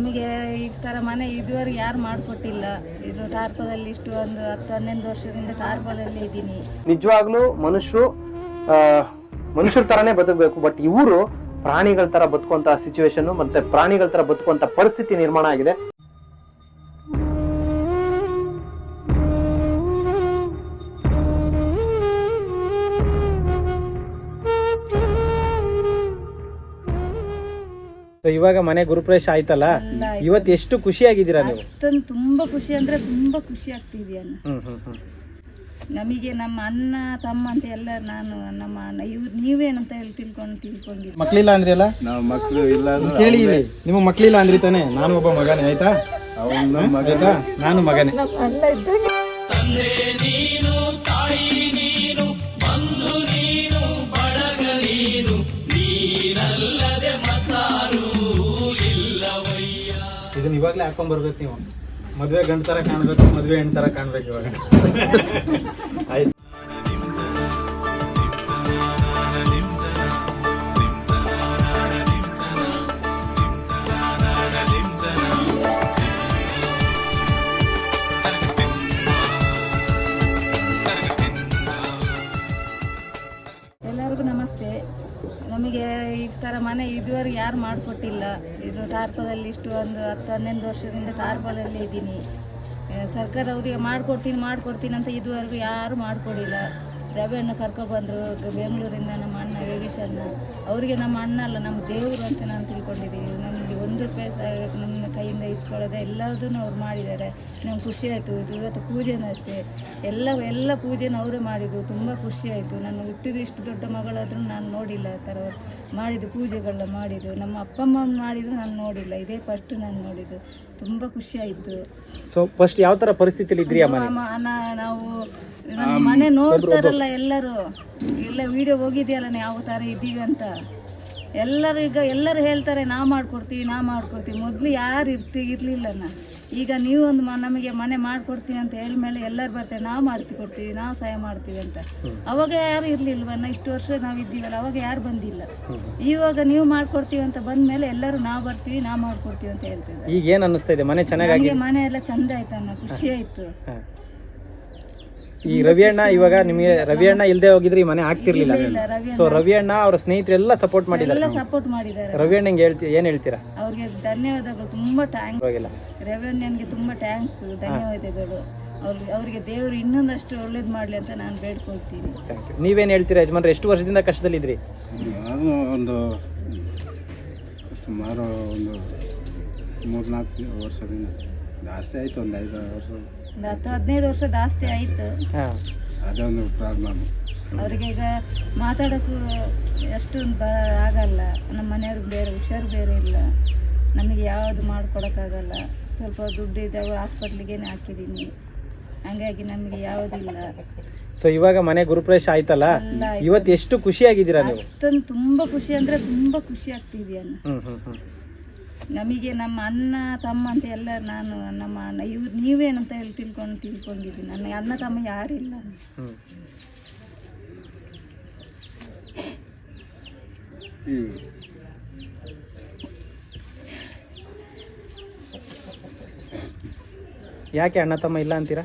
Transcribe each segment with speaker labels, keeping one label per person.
Speaker 1: ನಮಗೆ ಈ ಥರ ಮನೆ ಇದುವರೆಗೆ ಯಾರು ಮಾಡಿಕೊಟ್ಟಿಲ್ಲ. ಇದು ಟಾರ್ಪದಲ್ಲಿ ಇಷ್ಟು ಒಂದು ಹತ್ತು, ಹನ್ನೊಂದು ವರ್ಷದಿಂದ ಟಾರ್ಪದಲ್ಲಿ ಇದ್ದೀನಿ.
Speaker 2: ನಿಜವಾಗ್ಲೂ ಮನುಷ್ಯರು ಮನುಷ್ಯರ ತರನೇ ಬದುಕಬೇಕು. ಬಟ್ ಇವರು ಪ್ರಾಣಿಗಳ ತರ ಬದುಕುವಂತಹ ಸಿಚುವೇಶನ್ ಮತ್ತೆ ಪ್ರಾಣಿಗಳ ತರ ಬದುಕುವಂತ ಪರಿಸ್ಥಿತಿ ನಿರ್ಮಾಣ ಆಗಿದೆ. ಇವಾಗ ಮನೆ ಗುರುಪ್ರವೇಶ ಆಯ್ತಲ್ಲ. ಇವತ್ತು ಎಷ್ಟು ಖುಷಿಯಾಗಿದ್ದೀರಾ ನೀವು?
Speaker 1: ಅಷ್ಟೊಂದು ತುಂಬ ಖುಷಿ ಅಂದ್ರೆ ತುಂಬಾ ಖುಷಿ ಆಗ್ತಿದೆಯಲ್ಲ
Speaker 2: ಹ್ಮ್ ಹ್ಮ್ ಹ್ಮ್.
Speaker 1: ನಮಗೆ ನಮ್ಮ ಅಣ್ಣ ತಮ್ಮ ಅಂತ ಎಲ್ಲ ನಾನು ನಮ್ಮ ಅಣ್ಣ ಇವ್ರು ನೀವೇನಂತ ಹೇಳಿ ತಿಳ್ಕೊಂಡು ತಿಳ್ಕೊಂಡಿದ್ದೆ.
Speaker 2: ಮಕ್ಕಳಿಲ್ಲ ಅಂದ್ರೆ ಅಲ್ಲ
Speaker 3: ನಾವು ಮಕ್ಕಳು ಇಲ್ಲ ಅಂದ್ರೆ
Speaker 2: ಕೇಳಿ ಇಲ್ಲಿ. ನಿಮಗೆ ಮಕ್ಳಿಲ್ಲ ಅಂದ್ರಿ ತಾನೆ? ನಾನು ಒಬ್ಬ ಮಗನೇ ಆಯ್ತಾ?
Speaker 3: ಅವನು ಮಗ
Speaker 2: ನಾನು ಮಗನೇ. ಇವಾಗ್ಲೇ ಹಾಕೊಂಡ್ ಬರ್ಬೇಕು ನೀವು. ಮದ್ವೆ ಗಂಡ ತರ ಕಾಣ್ಬೇಕು ಮದ್ವೆ ಹೆಣ್ ತರ ಕಾಣ್ಬೇಕು ಇವಾಗ. ಆಯ್ತು
Speaker 1: ಮನೆ ಇದುವರೆಗೆ ಯಾರು ಮಾಡಿಕೊಟ್ಟಿಲ್ಲ. ಇದು ಟಾರ್ಪದಲ್ಲಿ ಇಷ್ಟು ಒಂದು ಹತ್ತು, ಹನ್ನೊಂದು ವರ್ಷದಿಂದ ಟಾರ್ಪಲಲ್ಲೇ ಇದ್ದೀನಿ. ಸರ್ಕಾರ ಅವರಿಗೆ ಮಾಡಿಕೊಡ್ತೀನಿ ಮಾಡಿಕೊಡ್ತೀನಿ ಅಂತ ಇದುವರೆಗೂ ಯಾರು ಮಾಡಿಕೊಡಿಲ್ಲ. ರವೆಯನ್ನು ಕರ್ಕೊಬಂದರು ಬೆಂಗಳೂರಿಂದ ನಮ್ಮ ಅಣ್ಣ ಯೋಗೇಶ್ ಅಣ್ಣ. ಅವರಿಗೆ ನಮ್ಮ ಅಣ್ಣ ಅಲ್ಲ, ನಮ್ಮ ದೇವರು ಅಂತ ನಾನು ತಿಳ್ಕೊಂಡಿದ್ದೀನಿ. ನಮಗೆ ಒಂದು ರೂಪಾಯಿ ಕೈಯಿಂದ ಇಸ್ಕೊಳ್ಳೋದು ಎಲ್ಲದನ್ನು ಅವ್ರು ಮಾಡಿದ್ದಾರೆ. ನಮ್ಗೆ ಖುಷಿ ಆಯಿತು ಇವತ್ತು ಪೂಜೆನೂ ಅಷ್ಟೇ. ಎಲ್ಲ ಎಲ್ಲ ಪೂಜೆನ ಅವರೇ ಮಾಡಿದ್ದು ತುಂಬ ಖುಷಿ ಆಯಿತು. ನಾನು ಹುಟ್ಟಿದ ಇಷ್ಟು ದೊಡ್ಡ ಮಗಳಾದರೂ ನಾನು ನೋಡಿಲ್ಲ ಆ ಥರ ಮಾಡಿದ್ದು ಪೂಜೆಗಳನ್ನ ಮಾಡಿದ್ದು. ನಮ್ಮ ಅಪ್ಪ ಅಮ್ಮ ಮಾಡಿದ್ದು ನಾನು ನೋಡಿಲ್ಲ ಇದೇ ಫಸ್ಟ್ ನಾನು ನೋಡಿದ್ದು. ತುಂಬ ಖುಷಿ ಆಯಿತು.
Speaker 2: ಸೊ ಫಸ್ಟ್ ಯಾವ ಥರ ಪರಿಸ್ಥಿತಿಲಿ ಇದ್ರಿ ಅಮ್ಮ ನೀವು?
Speaker 1: ಅಣ್ಣ ನಾವು ನಮ್ಮ ಮನೆ ನೋಡ್ತಾರಲ್ಲ ಎಲ್ಲರೂ. ಎಲ್ಲ ವಿಡಿಯೋ ಹೋಗಿದೆಯಲ್ಲ ಯಾವ ಥರ ಇದ್ದೀವಿ ಅಂತ. ಎಲ್ಲರೂ ಈಗ ಎಲ್ಲರೂ ಹೇಳ್ತಾರೆ ನಾ ಮಾಡ್ಕೊಡ್ತೀವಿ ನಾ ಮಾಡ್ಕೊಡ್ತೀವಿ. ಮೊದಲು ಯಾರು ಇರ್ತಿ ಇರಲಿಲ್ಲನ ಈಗ ನೀವೊಂದು ಒಂದು ಮ- ನಮಗೆ ಮನೆ ಮಾಡ್ಕೊಡ್ತೀವಿ ಅಂತ ಹೇಳಿದ್ಮೇಲೆ ಎಲ್ಲರೂ ಬರ್ತಾರೆ ನಾವು ಮಾಡ್ತಿ ಕೊಡ್ತೀವಿ ನಾವು ಸಹಾಯ ಮಾಡ್ತೀವಿ ಅಂತ. ಅವಾಗ ಯಾರು ಇರ್ಲಿಲ್ವನ್ನ ಇಷ್ಟು ವರ್ಷ ನಾವು ಇದ್ದೀವಲ್ಲ ಅವಾಗ ಯಾರು ಬಂದಿಲ್ಲ. ಇವಾಗ ನೀವು ಮಾಡ್ಕೊಡ್ತೀವಿ ಅಂತ ಬಂದ್ಮೇಲೆ ಎಲ್ಲರೂ ನಾವು ಬರ್ತೀವಿ ನಾವು ಮಾಡ್ಕೊಡ್ತೀವಿ ಅಂತ ಹೇಳ್ತೀವಿ
Speaker 2: ಈಗ ಏನು ಅನ್ನಿಸ್ತಾ ಇದೆ? ಮನೆ ಚೆನ್ನಾಗಿ
Speaker 1: ನನಗೆ ಮನೆ ಎಲ್ಲ ಚಂದ ಅನ್ನೋ ಖುಷಿ ಆಯ್ತು.
Speaker 2: ಈ ರವಿ ಅಣ್ಣ ಇವಾಗ ನಿಮಗೆ ರವಿ ಅಣ್ಣ ಇಲ್ದೆ ಹೋಗಿದ್ರೆ ಈ ಮನೆ ಆಗ್ತಿರ್ಲಿಲ್ಲ. ಸೊ ರವಿ ಅಣ್ಣ ಅವ್ರ ಸ್ನೇಹಿತರೆಲ್ಲ ಸಪೋರ್ಟ್ ಮಾಡಿದ್ದಾರೆ
Speaker 1: ಎಲ್ಲ ಸಪೋರ್ಟ್ ಮಾಡಿದ್ದಾರೆ.
Speaker 2: ರವಿ ಅಣ್ಣಂಗೆ ಹೇಳ್ತಿ ಏನ್ ಹೇಳ್ತೀರಾ?
Speaker 1: ಅವ್ರಿಗೆ ಧನ್ಯವಾದಗಳು ತುಂಬಾ ಟ್ಯಾಂಕ್ಸ್
Speaker 2: ಪರವಾಗಿಲ್ಲ.
Speaker 1: ರೆವೆನ್ಯೂನ್ಗೆ ತುಂಬಾ ಟ್ಯಾಂಕ್ಸ್ ಧನ್ಯವಾದಗಳು. ಅವ್ರಿಗೆ ಅವರಿಗೆ ದೇವರು ಇನ್ನೊಂದಷ್ಟು ಒಳ್ಳೇದು ಮಾಡಲಿ ಅಂತ ನಾನು ಬೇಡ್ಕೊಳ್ತೀನಿ.
Speaker 2: ಥ್ಯಾಂಕ್ ಯು ನೀವೇನ್ ಹೇಳ್ತೀರಾ ಯಜಮಾನ್ರೆ ಎಷ್ಟು ವರ್ಷದಿಂದ ಕಷ್ಟದಲ್ಲಿದ್ರಿ?
Speaker 3: ನಾನು ಒಂದು ಸುಮಾರು ಒಂದು ಮೂರ್ನಾಲ್ಕು ವರ್ಷದಿಂದ. ಜಾಸ್ತಿ ಆಯ್ತು ಒಂದು ಐದು ವರ್ಷ.
Speaker 1: ಒಂದು ಹತ್ತು ಹದಿನೈದು ವರ್ಷ ಜಾಸ್ತಿ ಆಯ್ತು.
Speaker 2: ಹಾ.
Speaker 3: ಅದೊಂದು ಪ್ರಾಬ್ಲಮ್
Speaker 1: ಅವ್ರಿಗೆ ಈಗ ಮಾತಾಡೋಕ್ಕೂ ಎಷ್ಟು ಬ ಆಗಲ್ಲ. ನಮ್ಮ ಮನೆಯವ್ರಿಗೆ ಬೇರೆ ಹುಷಾರು ಬೇರೆ ಇಲ್ಲ. ನಮಗೆ ಯಾವುದು ಮಾಡ್ಕೊಡೋಕ್ಕಾಗಲ್ಲ. ಸ್ವಲ್ಪ ದುಡ್ಡು ಇದ್ದಾವೆ ಹಾಸ್ಪಿಟ್ಲಿಗೇನೆ ಹಾಕಿದ್ದೀನಿ ಹಂಗಾಗಿ ನಮಗೆ ಯಾವುದಿಲ್ಲ
Speaker 2: ಸೊ ಇವಾಗ ಮನೆ ಗುರುಪ್ರವೇಶ ಆಯ್ತಲ್ಲ? ಇವತ್ತು ಎಷ್ಟು ಖುಷಿಯಾಗಿದ್ದೀರಾ ನೀವು?
Speaker 1: ಅಷ್ಟೊಂದು ತುಂಬ ಖುಷಿ ಅಂದ್ರೆ ತುಂಬಾ ಖುಷಿ ಆಗ್ತಿದೆಯಲ್ಲ
Speaker 2: ಹ್ಮ್ ಹ್ಮ್ ಹ್ಮ್.
Speaker 1: ನಮಗೆ ನಮ್ಮ ಅಣ್ಣ ತಮ್ಮ ಅಂತ ಎಲ್ಲ ನಾನು ನಮ್ಮ ಅಣ್ಣ ಇವ್ರು ನೀವೇನಂತ ಹೇಳಿ ತಿಳ್ಕೊಂಡು ತಿಳ್ಕೊಂಡಿದ್ದೀನಿ. ನನ್ನ ಅಣ್ಣ ತಮ್ಮ ಯಾರಿಲ್ಲ
Speaker 2: ಹ್ಮ್ ಯಾಕೆ ಅಣ್ಣ ತಮ್ಮ ಇಲ್ಲ ಅಂತೀರಾ?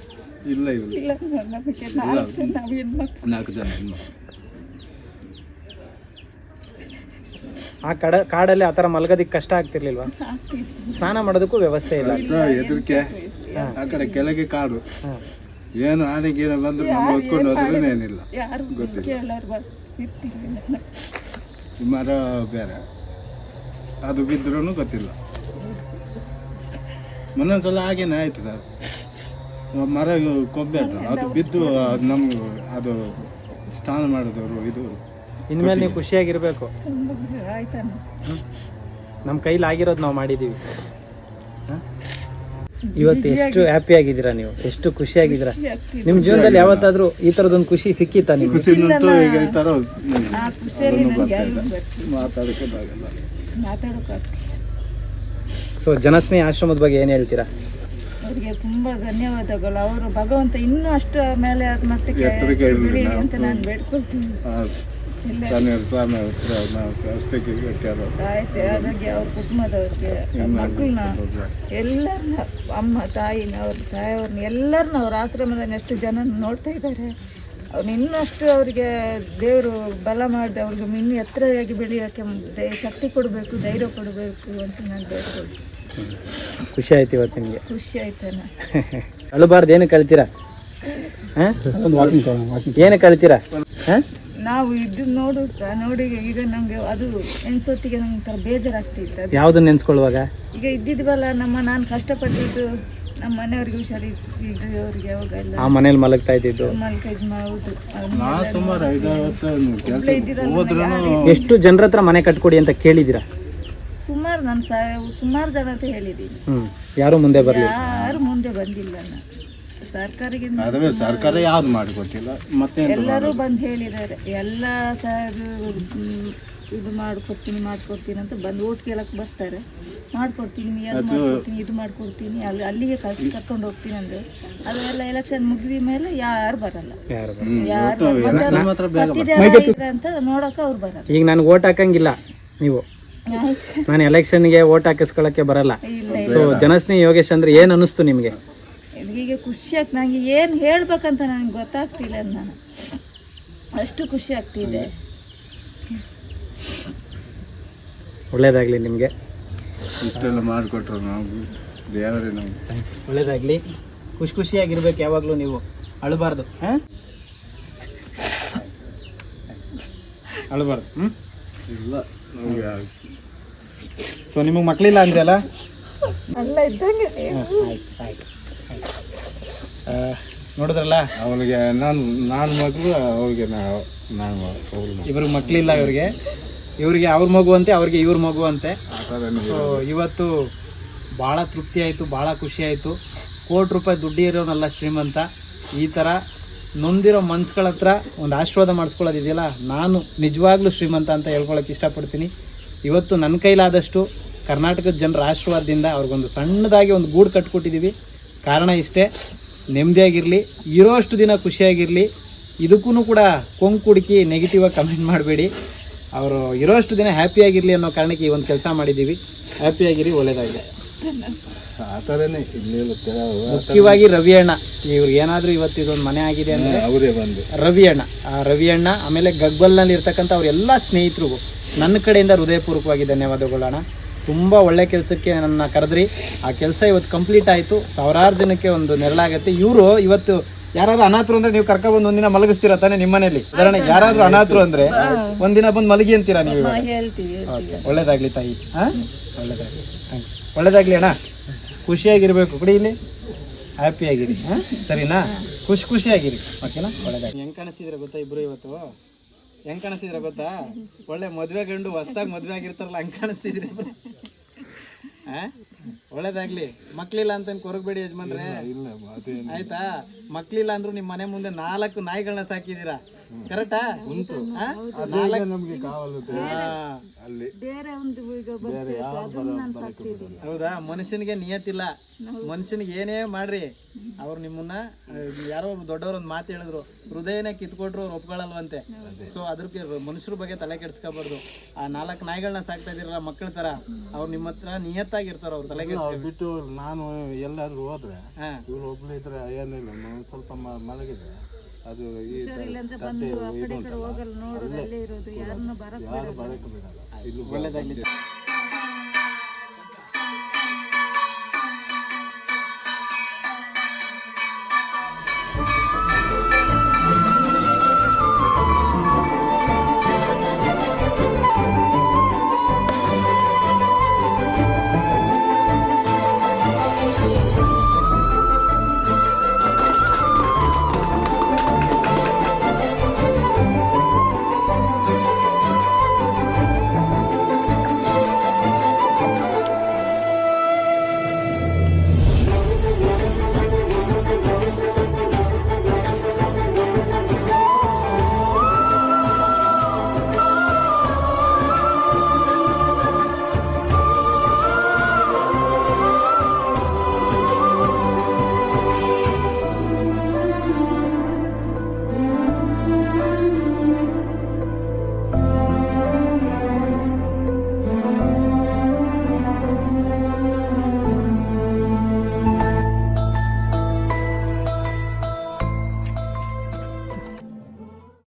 Speaker 3: ಇಲ್ಲ ಇಲ್ಲ.
Speaker 1: ಇಲ್ಲ ನಮಗೆ ನಾಲ್ಕು ನಾವು ಹೆಣ್ಮಕ್ಳು
Speaker 3: ನಾಲ್ಕು ಜನ ಹೆಣ್ಮಕ್ಳು.
Speaker 2: ಆ ಕಡ ಕಾಡಲ್ಲಿ ಆತರ ಮಲಗೋದಿಕ್ ಕಷ್ಟ ಆಗ್ತಿರ್ಲಿಲ್ವಾ? ಸ್ನಾನ ಮಾಡೋದಕ್ಕೂ ವ್ಯವಸ್ಥೆ ಇಲ್ಲ.
Speaker 3: ಎದುರಿಕೆ ಹೆದರಿಕೆ ಆ ಕಡೆ ಕೆಳಗೆ ಕಾಡು. ಏನು ಆನೆಗೇನು ಬಂದ್ರು ನಮ್ಮ ಹೊತ್ಕೊಂಡು ಹೋದ್ರೆ ಏನಿಲ್ಲ. ಗೊತ್ತಿಲ್ಲ. ಮರ ಬೇರೆ. ಅದು ಬಿದ್ರೂ ಗೊತ್ತಿಲ್ಲ. ಸಲ ಹಾಗೇನೆ ಆಯ್ತು ಸರ್. ಮರ ಕೊಬ್ಬೆ ಅದು ಬಿದ್ದು ಅದು ನಮ್ಗೆ ಅದು ಸ್ನಾನ ಮಾಡಿದವರು ಇದು
Speaker 2: ಇನ್ಮೇಲೆ ನೀವು ಖುಷಿಯಾಗಿರ್ಬೇಕು. ನಮ್ಮ ಕೈಲಿ ಆಗಿರೋದು ನಾವು ಮಾಡಿದ್ದೀವಿ ಇವತ್ತು ಎಷ್ಟು ಹ್ಯಾಪಿ ಆಗಿದ್ದೀರಾ ನೀವು? ಎಷ್ಟು ಖುಷಿಯಾಗಿದ್ದೀರಾ? ನಿಮ್ಮ ಜೀವನದಲ್ಲಿ ಯಾವತ್ತಾದ್ರೂ ಈ ತರದೊಂದು ಖುಷಿ ಸಿಕ್ಕಿತ್ತಾ ನಿಮ್ಗೆ? ಸೊ ಜನಸ್ನೇಹಿ ಆಶ್ರಮದ ಬಗ್ಗೆ ಏನು ಹೇಳ್ತೀರಾ?
Speaker 1: ಅವರಿಗೆ ತುಂಬ ಧನ್ಯವಾದಗಳು. ಅವರು ಭಗವಂತ ಇನ್ನೂ ಅಷ್ಟು ಮೇಲೆ ಮಟ್ಟಕ್ಕೆ. ಅಂತ ನಾನು ಬೇಡ್ಕೊಳ್ತೀನಿ.
Speaker 3: ಹನ್ನೆರಡು ಸ್ವಾಮಿ ಹತ್ರ ನಾವು ಅಷ್ಟಕ್ಕೆ
Speaker 1: ತಾಯಿ ಆದಾಗೆ ಅವ್ರ ಕುಟುಂಬದವ್ರಿಗೆ ಮಕ್ಕಳನ್ನ ಎಲ್ಲರನ್ನ ಅಮ್ಮ ತಾಯಿನ ಅವ್ರ ತಾಯಿಯವ್ರನ್ನ ಎಲ್ಲರನ್ನ ಅವ್ರ ಆಶ್ರಮದಲ್ಲಿ ಎಷ್ಟು ಜನ ನೋಡ್ತಾ ಇದ್ದಾರೆ. ಅವ್ರು ಇನ್ನಷ್ಟು ಅವರಿಗೆ ದೇವರು ಬಲ ಮಾಡಿದೆ ಅವ್ರಿಗೆ ಇನ್ನೂ ಎತ್ತರವಾಗಿ ಬೆಳೆಯೋಕ್ಕೆ ದೈ ಶಕ್ತಿ ಕೊಡಬೇಕು ಧೈರ್ಯ ಕೊಡಬೇಕು ಅಂತ ನಾನು ಬೇಡ್ಕೊಳ್ತೀನಿ.
Speaker 2: ಖುಷಿ ಆಯ್ತು ಇವತ್ತು ನಿಮಗೆ.
Speaker 1: ಖುಷಿ ಆಯ್ತಾನ
Speaker 2: ಅಳಬಾರ್ದು ಏನು ಕಲಿತೀರಾ? ಹಾಂ? ಏನು ಕಲ್ತೀರಾ? ಹಾಂ?
Speaker 1: ನಾವು ಇದು ನೋಡುತ್ತಾ ನೋಡಿ ಈಗ ನಮಗೆ ಅದು ಎನ್ಸೊತ್ತಿಗೆ ನಮ್ಗೆ ಒಂಥರ ಬೇಜಾರಾಗ್ತಿತ್ತು. ಅದು
Speaker 2: ಯಾವುದನ್ನ ನೆನ್ಸ್ಕೊಳ್ಳುವಾಗ?
Speaker 1: ಈಗ ಇದ್ದಿದ್ವಲ್ಲ ನಮ್ಮ ನಾನು ಕಷ್ಟಪಟ್ಟಿದ್ದು ನಮ್ಮ ಮನೆಯವ್ರಿಗೆ ಹುಷಾರಿ ಇದ್ದವ್ರಿಗೆ ಅವಾಗೆಲ್ಲ
Speaker 2: ಆ ಮನೇಲಿ ಮಲಗ್ತಾ ಇದ್ದಿದ್ದು?
Speaker 1: ಮಲ್ಕ ಇದು
Speaker 3: ನಾ ಸುಮಾರು ಐದಾರು ವರ್ಷ
Speaker 2: ಎಷ್ಟು ಜನರ ಹತ್ರ ಮನೆ ಕಟ್ಕೊಡಿ ಅಂತ ಕೇಳಿದಿರ
Speaker 1: ಸುಮಾರು ನಾನು ಸುಮಾರು ಜನ ಅಂತ ಹೇಳಿದ್ದೀನಿ
Speaker 2: ಯಾರು ಯಾರೂ ಮುಂದೆ ಬರಲಿ
Speaker 1: ಯಾರು ಮುಂದೆ ಬಂದಿಲ್ಲ ನಾನು.
Speaker 3: ಅದೇ ಸರ್ಕಾರ ಯಾವ್ದು ಮಾಡಿಕೊಟ್ಟಿಲ್ಲ ಮತ್ತೆ
Speaker 1: ಎಲ್ಲರೂ ಬಂದು ಹೇಳಿದ್ದಾರೆ. ಎಲ್ಲ ಸರ್ ಇದು ಮಾಡ್ಕೊಡ್ತೀನಿ ಮಾಡ್ಕೊಡ್ತೀನಿ ಅಂತ ಬಂದು ಓಟ್ ಕೇಳಕ್ಕೆ ಬರ್ತಾರೆ. ಮಾಡ್ಕೊಡ್ತೀನಿ ಅದು ಮಾಡ್ಕೊಡ್ತೀನಿ ಇದು ಮಾಡ್ಕೊಡ್ತೀನಿ ಅಲ್ಲಿ ಅಲ್ಲಿಗೆ ಕಳ್ಸಿ ಕರ್ಕೊಂಡು ಹೋಗ್ತೀನಿ ಅಂದ್ರೆ. ಅದೆಲ್ಲ ಎಲೆಕ್ಷನ್ ಮುಗಿದ ಮೇಲೆ ಯಾರು ಬರಲ್ಲ.
Speaker 2: ಯಾರು
Speaker 1: ಯಾರು
Speaker 3: ಮಾತ್ರ ಬೇಗ
Speaker 1: ಸತ್ತಿದ್ದಾರೆ ಅಂತ ನೋಡಕ್ ಅವ್ರು ಬರಲ್ಲ.
Speaker 2: ಈಗ ನಾನು ಓಟ್ ಹಾಕಂಗಿಲ್ಲ ನೀವು. ನಾನು ಎಲೆಕ್ಷನ್ಗೆ ಓಟ್ ಹಾಕಿಸ್ಕೊಳಕ್ಕೆ ಬರಲ್ಲ.
Speaker 1: ಇಲ್ಲ
Speaker 2: ಸೊ ಜನಸ್ನೇಹಿ ಯೋಗೇಶ್ ಅಂದ್ರೆ ಏನ್ ಅನಿಸ್ತು ನಿಮಗೆ?
Speaker 1: ಖುಷಿ ಆಗ್ತದೆ ನನಗೆ ಏನು ಹೇಳ್ಬೇಕಂತ ನನಗೆ ಗೊತ್ತಾಗ್ತಿಲ್ಲ ನಾನು. ಅಷ್ಟು ಖುಷಿ ಆಗ್ತಿದೆ.
Speaker 2: ಒಳ್ಳೇದಾಗಲಿ ನಿಮಗೆ.
Speaker 3: ಇಷ್ಟೆಲ್ಲ ಮಾಡಿಕೊಟ್ರು ನಾವು. ದೇವರೇ ನಮಗೆ.
Speaker 2: ಒಳ್ಳೇದಾಗಲಿ. ಖುಷಿ ಖುಷಿಯಾಗಿರ್ಬೇಕು ಯಾವಾಗಲೂ ನೀವು. ಅಳಬಾರ್ದು. ಹಾಂ? ಅಳಬಾರ್ದು. ಹ್ಞೂ
Speaker 3: ಇಲ್ಲ ನಮಗೆ
Speaker 2: ಸೊ ನಿಮಗೆ ಮಕ್ಕಳಿಲ್ಲ ಅಂದ್ರೆ ಅಲ್ಲ
Speaker 1: ಅಲ್ಲ ಇದ್ದಂಗೆ
Speaker 2: ಆಯ್ತು ಆಯ್ತು. ನೋಡಿದ್ರಲ್ಲ?
Speaker 3: ಅವನಿಗೆ ನಾನು ನಾನು ಮಗಳು ಅವಳಿಗೆ ನಾವು ನಾನು
Speaker 2: ಇವ್ರಿಗೆ ಮಕ್ಕಳಿಲ್ಲ ಇವ್ರಿಗೆ. ಇವ್ರಿಗೆ ಅವ್ರ ಮಗು ಅಂತೆ ಅವ್ರಿಗೆ ಇವ್ರ ಮಗು ಅಂತೆ. ಸೊ ಇವತ್ತು ಭಾಳ ತೃಪ್ತಿ ಆಯಿತು ಭಾಳ ಖುಷಿ ಆಯಿತು. ಕೋಟಿ ರೂಪಾಯಿ ದುಡ್ಡು ಇರೋನಲ್ಲ ಶ್ರೀಮಂತ. ಈ ಥರ ನೊಂದಿರೋ ಮನ್ಸುಗಳ ಹತ್ರ ಒಂದು ಆಶೀರ್ವಾದ ಮಾಡಿಸ್ಕೊಳ್ಳೋದಿದೆಯಲ್ಲ ನಾನು ನಿಜವಾಗ್ಲೂ ಶ್ರೀಮಂತ ಅಂತ ಹೇಳ್ಕೊಳಕ್ಕೆ ಇಷ್ಟಪಡ್ತೀನಿ. ಇವತ್ತು ನನ್ನ ಕೈಲಾದಷ್ಟು ಕರ್ನಾಟಕದ ಜನರ ಆಶೀರ್ವಾದದಿಂದ ಅವ್ರಿಗೊಂದು ಸಣ್ಣದಾಗಿ ಒಂದು ಗೂಡು ಕಟ್ಕೊಟ್ಟಿದ್ದೀವಿ ಕಾರಣ ಇಷ್ಟೇ. ನೆಮ್ಮದಿಯಾಗಿರಲಿ ಇರೋಷ್ಟು ದಿನ ಖುಷಿಯಾಗಿರಲಿ ಇದಕ್ಕೂ ಕೂಡ ಕೊಂಕು ಕುಡುಕಿ ನೆಗೆಟಿವ್ ಆಗಿ ಕಮೆಂಟ್ ಮಾಡಬೇಡಿ. ಅವರು ಇರೋಷ್ಟು ದಿನ ಹ್ಯಾಪಿಯಾಗಿರಲಿ ಅನ್ನೋ ಕಾರಣಕ್ಕೆ ಈ ಒಂದು ಕೆಲಸ ಮಾಡಿದ್ದೀವಿ. ಹ್ಯಾಪಿಯಾಗಿರಿ ಒಳ್ಳೇದಾಗಿದೆ
Speaker 3: ಆ ಥರನೇ
Speaker 2: ಮುಖ್ಯವಾಗಿ ರವಿ ಅಣ್ಣ ಇವ್ರಿಗೆ ಏನಾದರೂ ಇವತ್ತು ಇದೊಂದು ಮನೆ ಆಗಿದೆ ಅಂದರೆ
Speaker 3: ಅವರೇ ಬಂದು.
Speaker 2: ರವಿ ಅಣ್ಣ ಆ ರವಿ ಅಣ್ಣ ಆಮೇಲೆ ಗಗ್ಬಲ್ನಲ್ಲಿ ಇರ್ತಕ್ಕಂಥ ಅವ್ರ ಎಲ್ಲ ಸ್ನೇಹಿತರಿಗೂ ನನ್ನ ಕಡೆಯಿಂದ ಹೃದಯಪೂರ್ವಕವಾಗಿ ಧನ್ಯವಾದಗಳು ಅಣ್ಣ. ತುಂಬ ಒಳ್ಳೆ ಕೆಲಸಕ್ಕೆ ನನ್ನ ಕರೆದ್ರಿ. ಆ ಕೆಲಸ ಇವತ್ತು ಕಂಪ್ಲೀಟ್ ಆಯಿತು. ಸಾವಿರಾರು ಜನಕ್ಕೆ ಒಂದು ನೆರಳಾಗತ್ತೆ ಇವರು ಇವತ್ತು ಯಾರಾದ್ರೂ ಅನಾಥರು ಅಂದ್ರೆ ನೀವು ಕರ್ಕೊಂಡ್ಬಂದು ಒಂದಿನ ಮಲಗಿಸ್ತೀರ ತಾನೇ ನಿಮ್ಮ ಮನೇಲಿ ಉದಾಹರಣೆ ಯಾರಾದ್ರೂ ಅನಾಥರು ಅಂದ್ರೆ ಒಂದಿನ ಬಂದು ಮಲಗಿ ಅಂತೀರಾ ನೀವು ಒಳ್ಳೇದಾಗ್ಲಿ ತಾಯಿ. ಹಾ? ಒಳ್ಳೇದಾಗ್ಲಿ ಥ್ಯಾಂಕ್ಸ್ ಒಳ್ಳೇದಾಗ್ಲಿ ಅಣ್ಣ. ಖುಷಿಯಾಗಿರ್ಬೇಕು. ಬಿಡಿ ಇಲ್ಲಿ. ಹ್ಯಾಪಿಯಾಗಿರಿ ಆಗಿರಿ. ಸರಿನಾ? ಖುಷಿ ಖುಷಿಯಾಗಿರಿ. ಓಕೆನಾ ಒಳ್ಳೇದಾಗಿ ಹೆಂಗ್ ಕಾಣಿಸ್ತಿದ್ರೆ ಗೊತ್ತಾ ಇಬ್ರು ಇವತ್ತು? ಹೆಂಗ್ ಕಾಣಿಸ್ತಿದ್ರ ಗೊತ್ತಾ? ಒಳ್ಳೆ ಮದ್ವೆ ಗಂಡು ಹೊಸ್ದಾಗ ಮದ್ವೆ ಆಗಿರ್ತಾರಲ್ಲ ಹಂಗ್ ಕಾಣಿಸ್ತಿದ್ರಿ? ಒಳ್ಳೇದಾಗ್ಲಿ. ಮಕ್ಳಿಲ್ಲ ಅಂತ ಕೊರಗಬೇಡಿ ಯಜಮಾನ್ರೆ. ಆಯ್ತಾ? ಮಕ್ಳಿಲ್ಲ ಅಂದ್ರು ನಿಮ್ ಮನೆ ಮುಂದೆ ನಾಲ್ಕು ನಾಯಿಗಳನ್ನ ಸಾಕಿದೀರಾ. ಕರೆಕ್ಟಾ? ಉಂಟು. ನಾಲ್ಕು
Speaker 3: ನಮಗೆ ಕಾವಲು ಅಲ್ಲಿ
Speaker 1: ಬೇರೆ ಒಂದು ಈಗ ಬರ್ತೈತೆ ಅದನ್ನ ನಾನು ಸಾಕ್ತಿದ್ದೀನಿ.
Speaker 2: ಹೌದಾ? ಮನುಷ್ಯನಿಗೆ ನಿಯತ್ತಿಲ್ಲ. ಮನುಷ್ಯನಿಗೆ ಏನೇ ಮಾಡ್ರಿ. ಅವ್ರು ನಿಮ್ಮನ್ನ ಯಾರೋ ಒಬ್ರು ದೊಡ್ಡವ್ರು ಒಂದು ಮಾತು ಹೇಳಿದ್ರು. ಹೃದಯನೇ ಕಿತ್ಕೊಟ್ರು ಅವ್ರು ಒಪ್ಕೊಳ್ಳಲ್ವಂತೆ ಸೊ ಅದಕ್ಕೆ ಮನುಷ್ಯರ ಬಗ್ಗೆ ತಲೆ ಕೆಡಿಸ್ಕೋಬಾರ್ದು. ಆ ನಾಲ್ಕು ನಾಯಿಗಳನ್ನ ಸಾಕ್ತಾ ಇದೀರಲ್ಲ ಮಕ್ಕಳ ತರ ಅವ್ರು ನಿಮ್ಮ ಹತ್ರ ನಿಯತ್ತಾಗಿರ್ತಾರ ಅವ್ರು ತಲೆ ಕೆಡಿಸ್
Speaker 3: ಬಿಟ್ಟು ನಾನು ಎಲ್ಲಾದ್ರೂ ಹೋದ್ರೆ
Speaker 2: ಹಾ.
Speaker 3: ಇವ್ರು ಒಬ್ಳು ಇದ್ರೆ ಏನಿಲ್ಲ ಸ್ವಲ್ಪ ಮಲಗಿದ್ರೆ. ಮಲಗಿದೆ ಅದು ಈ
Speaker 1: ಇಲ್ಲಂದ್ರೆ ಬಂದು ಆ ಕಡೆ ಈ ಕಡೆ ಹೋಗಲ್ಲ ನೋಡೋದು ಅಲ್ಲೇ ಇರೋದು ಯಾರನ್ನ ಬರಕ್
Speaker 3: ಯಾರು ಬರಕ್ಕೆ ಬಿಡಲ್ಲ. ಇಲ್ಲಿ
Speaker 2: ಒಳ್ಳೇದಾಗ್ಲಿ